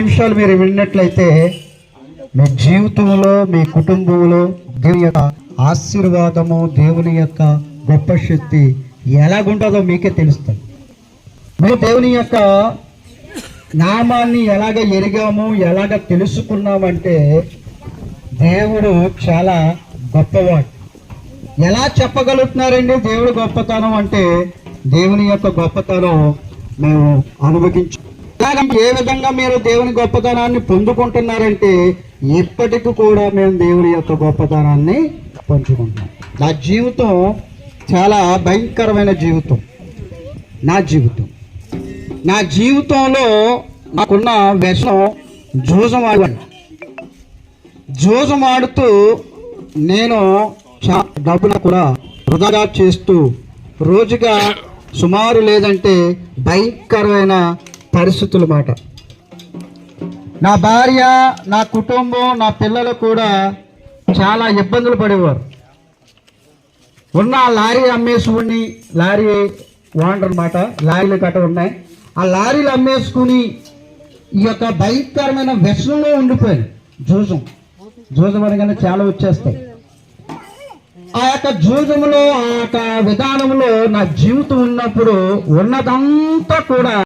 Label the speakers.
Speaker 1: నిమిషాలు మీరు విన్నట్లయితే మీ జీవితంలో మీ కుటుంబంలో దేవుని యొక్క ఆశీర్వాదము దేవుని యొక్క గొప్ప శక్తి ఎలాగుంటుందో మీకే తెలుస్తుంది. మేము దేవుని యొక్క నామాన్ని ఎలాగ ఎరిగాము ఎలాగ తెలుసుకున్నామంటే దేవుడు చాలా గొప్పవాడు. ఎలా చెప్పగలుగుతున్నారండి దేవుడు గొప్పతనం అంటే దేవుని యొక్క గొప్పతనం మేము అనుభవించు ఏ విధంగా మీరు దేవుని గొప్పతనాన్ని పొందుకుంటున్నారంటే ఇప్పటికి కూడా మేము దేవుని యొక్క గొప్పతనాన్ని పంచుకుంటాం నా జీవితం చాలా భయంకరమైన జీవితం. నా జీవితం. నా జీవితంలో నాకున్న వ్యసనం జూజమాడాను జూజమాడుతూ నేను చా డబ్బులు కూడా వృధాగా చేస్తూ రోజుగా సుమారు లేదంటే భయంకరమైన పరిస్థితులు మాట. నా భార్య నా కుటుంబం నా పిల్లలు కూడా చాలా ఇబ్బందులు పడేవారు. ఉన్న లారీ అమ్మేసుకుని లారీ ఓనర్ అనమాట లారీలు గట్ట ఉన్నాయి. ఆ లారీలు అమ్మేసుకుని ఈ యొక్క భయంకరమైన వ్యసనంలో ఉండిపోయాను. జూజం. జూజం అనగానే చాలా వచ్చేస్తాయి. ఆ యొక్క జూజంలో ఆ యొక్క విధానంలో నా జీవితం ఉన్నప్పుడు ఉన్నదంతా కూడా